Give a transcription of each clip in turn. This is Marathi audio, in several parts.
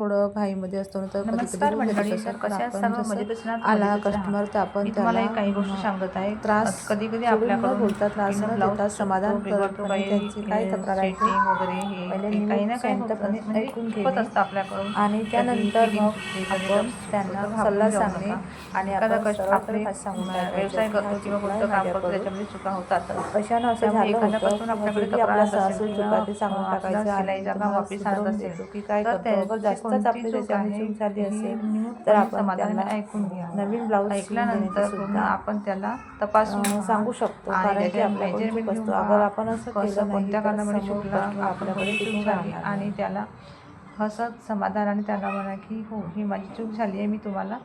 थोडं घाईमध्ये असतो ना तर नमस्कार मंडळी तर कशा सर्व मजेतच आला. कस्टमर तर आपण तुम्हाला त्याला, काही गोष्टी सांगत आहे. त्रास कधी कधी सोडून न आपल्याकडून बोलता, त्रास न पूर्ण देता ब्लाऊज समाधान करत त्यांची काय तक्रार आहे? setting वगैरे हे काही ना काही म्हणजे ऐकून घेणे. असतं आपल्याकडून. आणि त्यानंतर मग आपण त्यांना सल्ला सांगणे. आणि एखादा आपण कष्ट सरळ आपले सरळ सांगून टाकायचं. व्यवसाय करतो किंवा कोणतं काम करतो. त्याच्यामध्ये चुका होतात. अशानं असं झालं होतं? एखाद्यापासून आपल्याकडे तक्रार असेल चुका ते सांगून टाकायचं आणि शिलाई जागा वापस आणत असेल. की काय करतो त्याची जास्तच आपली आहे चूक झाली असेल तर आपण त्यांना ऐकून घ्या नवीन ब्लाऊज ऐकल्यानंतर आपण त्याला तपासून. सांगू शकतो कारण की चूक असतो अगर. आपण असं केलं कोणत्या कारणामुळे चुकला आपल्याकडे चूक झाली आणि. त्याला हसत समाधानाने त्याला म्हणा की हो ही माझी चूक झाली आहे मी तुम्हाला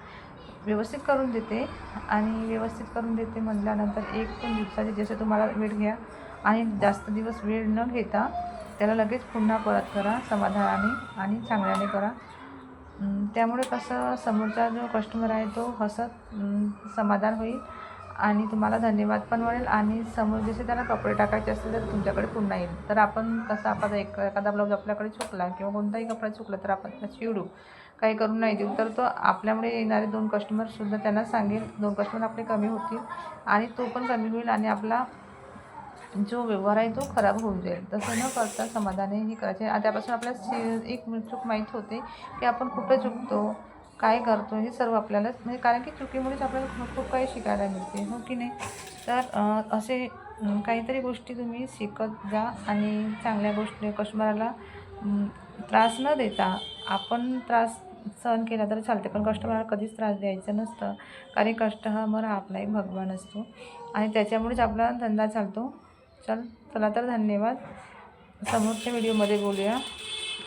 व्यवस्थित करून देते आणि व्यवस्थित करून देते म्हटल्यानंतर एक दोन दिवसाचे जसे तुम्हाला वेळ घ्या आणि जास्त दिवस वेळ न घेता त्याला लगेच पुन्हा परत करा समाधानाने आणि चांगल्याने करा. त्यामुळे कसं समोरचा जो कस्टमर आहे तो हसत समाधान होईल आणि तुम्हाला धन्यवाद पण मिळेल आणि समोर जसे त्याला कपडे टाकायचे असतील तर तुमच्याकडे पुन्हा येईल. तर आपण कसं आपण एक एखादा ब्लाऊज आपल्याकडे चुकला किंवा कोणताही कपडा चुकला तर आपण त्याला शिवडू काही करून नाही देऊ. तर तो आपल्यामुळे येणारे दोन कस्टमरसुद्धा त्यांना सांगेल दोन कस्टमर आपले कमी होतील आणि तो पण कमी होईल आणि आपला जो व्यवहार आहे तो खराब होऊन जाईल. तसं न करता समाधाने हे करायचे. त्यापासून आपल्याला सी एक चूक माहीत होते की आपण कुठं चुकतो काय करतो हे सर्व आपल्याला म्हणजे कारण की चुकीमुळेच आपल्याला खूप काही शिकायला मिळते हो की नाही? तर असे काहीतरी गोष्टी तुम्ही शिकत जा आणि चांगल्या गोष्टी कस्टमरला त्रास न देता आपण त्रास सहन केला तर चालते. पण कस्टमरला कधीच त्रास द्यायचा नसतं. कारण कस्टमर हा आपला एक भगवान असतो. आणि त्याच्यामुळेच आपला धंदा चालतो. चल चला तर धन्यवाद. समोरच्या व्हिडिओमध्ये बोलूया.